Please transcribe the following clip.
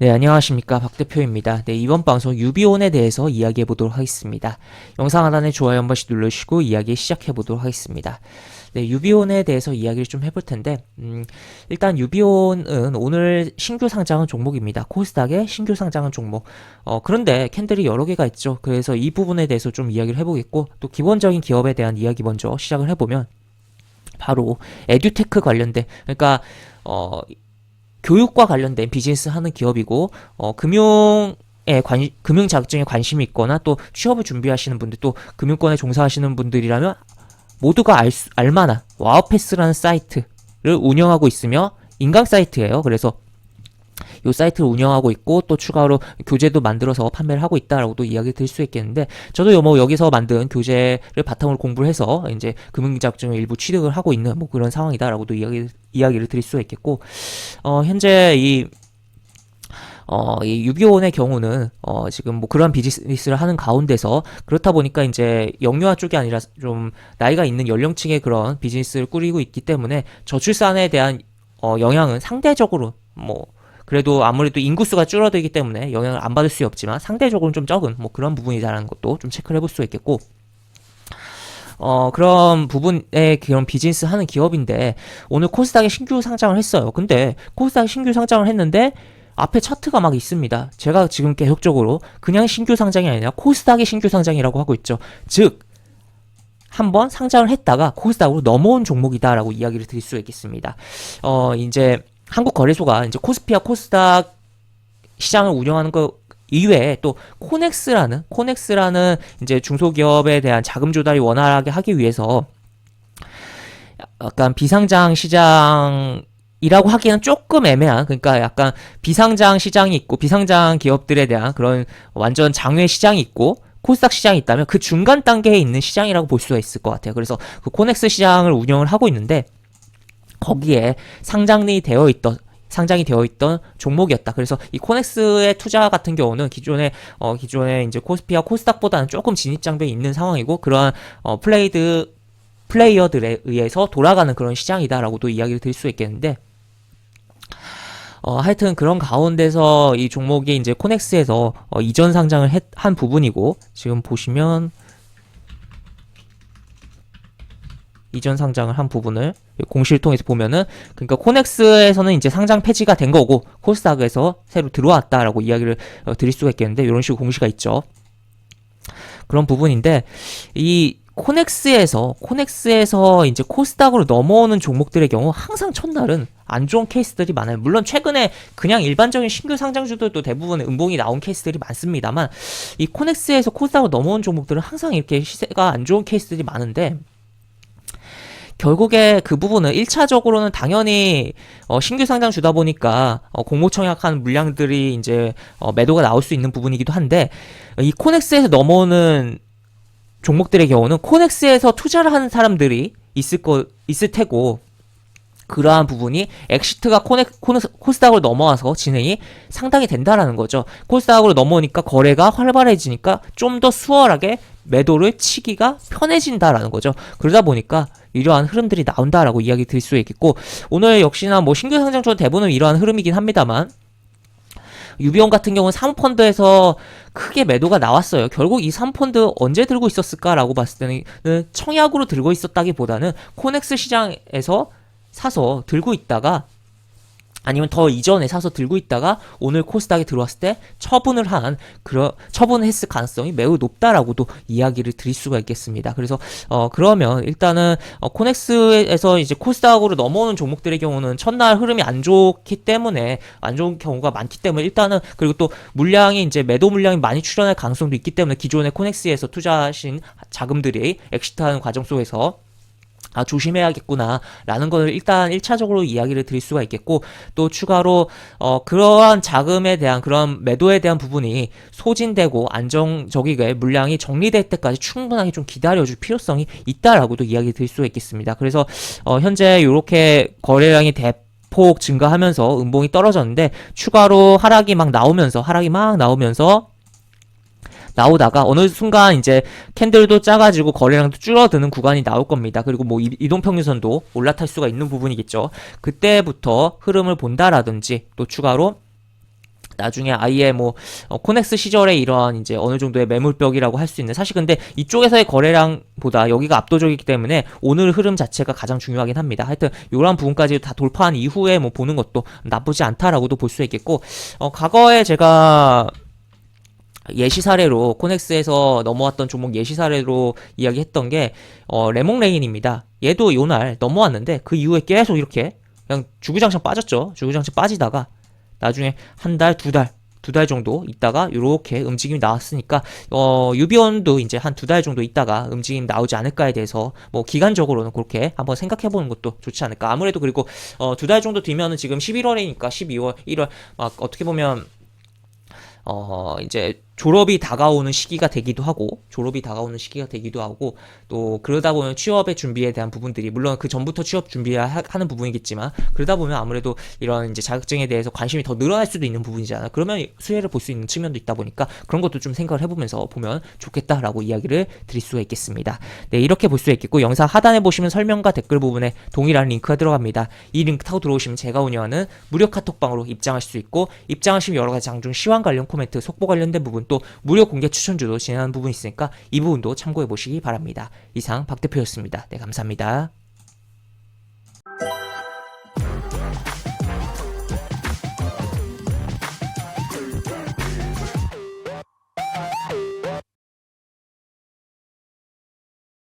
네, 안녕하십니까. 박 대표입니다. 네, 이번 방송 유비온에 대해서 이야기해 보도록 하겠습니다. 영상 하단에 좋아요 한 번씩 눌러주시고 이야기 시작해 보도록 하겠습니다. 네, 유비온에 대해서 이야기를 좀 해볼 텐데, 음, 일단 유비온은 오늘 신규 상장한 종목입니다. 코스닥의 신규 상장한 종목. 어, 그런데 캔들이 여러 개가 있죠. 그래서 이 부분에 대해서 좀 이야기를 해보겠고, 또 기본적인 기업에 대한 이야기 먼저 시작을 해보면, 바로 에듀테크 관련된, 그러니까, 어, 교육과 관련된 비즈니스 하는 기업이고 어, 금융 에 관 금융 자격증에 관심이 있거나 또 취업을 준비하시는 분들 또 금융권에 종사하시는 분들이라면 모두가 알, 수, 알만한 와우패스라는 사이트를 운영하고 있으며 인강 사이트예요. 그래서 이 사이트를 운영하고 있고 또 추가로 교재도 만들어서 판매를 하고 있다라고도 이야기 드릴 수 있겠는데 저도 요뭐 여기서 만든 교재를 바탕으로 공부를 해서 이제 금융자격증을 일부 취득을 하고 있는 뭐 그런 상황이다라고도 이야기 이야기를 드릴 수 있겠고 어 현재 이 어, 이 유비온의 경우는, 어, 지금 뭐 그런 비즈니스를 하는 가운데서 그렇다 보니까 이제 영유아 쪽이 아니라 좀 나이가 있는 연령층의 그런 비즈니스를 꾸리고 있기 때문에 저출산에 대한 어, 영향은 상대적으로 뭐 그래도 아무래도 인구수가 줄어들기 때문에 영향을 안 받을 수 없지만 상대적으로는 좀 적은 뭐 그런 부분이라는 것도 좀 체크를 해볼 수 있겠고 어, 그런 부분의 그런 비즈니스 하는 기업인데, 오늘 코스닥에 신규 상장을 했어요. 근데, 코스닥에 신규 상장을 했는데, 앞에 차트가 막 있습니다. 제가 지금 계속적으로 그냥 신규 상장이 아니라 코스닥의 신규 상장이라고 하고 있죠. 즉, 한번 상장을 했다가 코스닥으로 넘어온 종목이다라고 이야기를 드릴 수 있겠습니다. 어, 이제 한국 거래소가 이제 코스피와 코스닥 시장을 운영하는 거 이외에 또 코넥스라는 코넥스라는 이제 중소기업에 대한 자금 조달이 원활하게 하기 위해서 약간 비상장 시장 이라고 하기에는 조금 애매한 그러니까 약간 비상장 시장이 있고 비상장 기업들에 대한 그런 완전 장외 시장이 있고 코스닥 시장이 있다면 그 중간 단계에 있는 시장이라고 볼 수가 있을 것 같아요. 그래서 그 코넥스 시장을 운영을 하고 있는데 거기에 상장이 되어 있던 상장이 되어 있던 종목이었다. 그래서 이 코넥스의 투자 같은 경우는 기존에 어 기존에 이제 코스피와 코스닥보다는 조금 진입 장벽이 있는 상황이고 그러한 어 플레이드 플레이어들에 의해서 돌아가는 그런 시장이다라고도 이야기를 드릴 수 있겠는데 어, 하여튼 그런 가운데서 이 종목이 이제 코넥스에서 어, 이전 상장을 했, 한 부분이고 지금 보시면 이전 상장을 한 부분을 공시를 통해서 보면은 그러니까 코넥스에서는 이제 상장 폐지가 된 거고 코스닥에서 새로 들어왔다라고 이야기를 어, 드릴 수가 있겠는데 이런 식으로 공시가 있죠. 그런 부분인데 이 코넥스에서 코넥스에서 이제 코스닥으로 넘어오는 종목들의 경우 항상 첫날은 안 좋은 케이스들이 많아요. 물론 최근에 그냥 일반적인 신규 상장주들도 대부분 음봉이 나온 케이스들이 많습니다만 이 코넥스에서 코스닥으로 넘어온 종목들은 항상 이렇게 시세가 안 좋은 케이스들이 많은데 결국에 그 부분은 1차적으로는 당연히 어, 신규 상장 주다 보니까 어, 공모 청약한 물량들이 이제 어, 매도가 나올 수 있는 부분이기도 한데 이 코넥스에서 넘어오는 종목들의 경우는 코넥스에서 투자를 하는 사람들이 있을 거 있을 테고 그러한 부분이 엑시트가 코넥, 코넥, 코스닥으로 넘어와서 진행이 상당히 된다라는 거죠. 코스닥으로 넘어오니까 거래가 활발해지니까 좀 더 수월하게 매도를 치기가 편해진다라는 거죠. 그러다 보니까 이러한 흐름들이 나온다라고 이야기 드릴 수 있겠고 오늘 역시나 뭐 신규 상장주 대부분 이러한 흐름이긴 합니다만 유비온 같은 경우는 사모펀드에서 크게 매도가 나왔어요. 결국 이 사모펀드 언제 들고 있었을까라고 봤을 때는 청약으로 들고 있었다기보다는 코넥스 시장에서 사서 들고 있다가 아니면 더 이전에 사서 들고 있다가 오늘 코스닥에 들어왔을 때 처분을 한 그런 처분을 했을 가능성이 매우 높다라고도 이야기를 드릴 수가 있겠습니다. 그래서 어 그러면 일단은 어 코넥스에서 이제 코스닥으로 넘어오는 종목들의 경우는 첫날 흐름이 안 좋기 때문에 안 좋은 경우가 많기 때문에 일단은 그리고 또 물량이 이제 매도 물량이 많이 출현할 가능성도 있기 때문에 기존의 코넥스에서 투자하신 자금들이 엑시트하는 과정 속에서 아, 조심해야겠구나, 라는 걸 일단 1차적으로 이야기를 드릴 수가 있겠고, 또 추가로, 어, 그러한 자금에 대한, 그런 매도에 대한 부분이 소진되고 안정적이게 물량이 정리될 때까지 충분하게 좀 기다려줄 필요성이 있다라고도 이야기 드릴 수가 있겠습니다. 그래서, 어, 현재 이렇게 거래량이 대, 폭 증가하면서 음봉이 떨어졌는데 추가로 하락이 막 나오면서 하락이 막 나오면서 나오다가 어느 순간 이제 캔들도 작아지고 거래량도 줄어드는 구간이 나올 겁니다. 그리고 뭐 이동평균선도 올라탈 수가 있는 부분이겠죠. 그때부터 흐름을 본다라든지 또 추가로 나중에 아예 뭐 어, 코넥스 시절에 이런 이제 어느 정도의 매물벽이라고 할 수 있는 사실 근데 이쪽에서의 거래량보다 여기가 압도적이기 때문에 오늘 흐름 자체가 가장 중요하긴 합니다. 하여튼 이런 부분까지 다 돌파한 이후에 뭐 보는 것도 나쁘지 않다라고도 볼 수 있겠고 어, 과거에 제가 예시 사례로 코넥스에서 넘어왔던 종목 예시 사례로 이야기했던 게 어, 레몽레인입니다. 얘도 요날 넘어왔는데 그 이후에 계속 이렇게 그냥 주구장창 빠졌죠. 주구장창 빠지다가 나중에 한 달, 두 달, 두 달 정도 있다가 이렇게 움직임이 나왔으니까 어 유비원도 이제 한 두 달 정도 있다가 움직임 나오지 않을까에 대해서 뭐 기간적으로는 그렇게 한번 생각해 보는 것도 좋지 않을까. 아무래도 그리고 어 두 달 정도 뒤면은 지금 11월이니까 12월, 1월 막 어떻게 보면 어 이제 졸업이 다가오는 시기가 되기도 하고 졸업이 다가오는 시기가 되기도 하고 또 그러다 보면 취업의 준비에 대한 부분들이 물론 그 전부터 취업 준비하는 부분이겠지만 그러다 보면 아무래도 이런 이제 자격증에 대해서 관심이 더 늘어날 수도 있는 부분이잖아. 그러면 수혜를 볼 수 있는 측면도 있다 보니까 그런 것도 좀 생각을 해보면서 보면 좋겠다라고 이야기를 드릴 수가 있겠습니다. 네 이렇게 볼 수 있겠고 영상 하단에 보시면 설명과 댓글 부분에 동일한 링크가 들어갑니다. 이 링크 타고 들어오시면 제가 운영하는 무료 카톡방으로 입장하실 수 있고 입장하시면 여러 가지 장중 시황 관련 코멘트, 속보 관련된 부분 또 무료 공개 추천주도 진행하는 부분이 있으니까 이 부분도 참고해 보시기 바랍니다. 이상 박 대표였습니다. 네 감사합니다.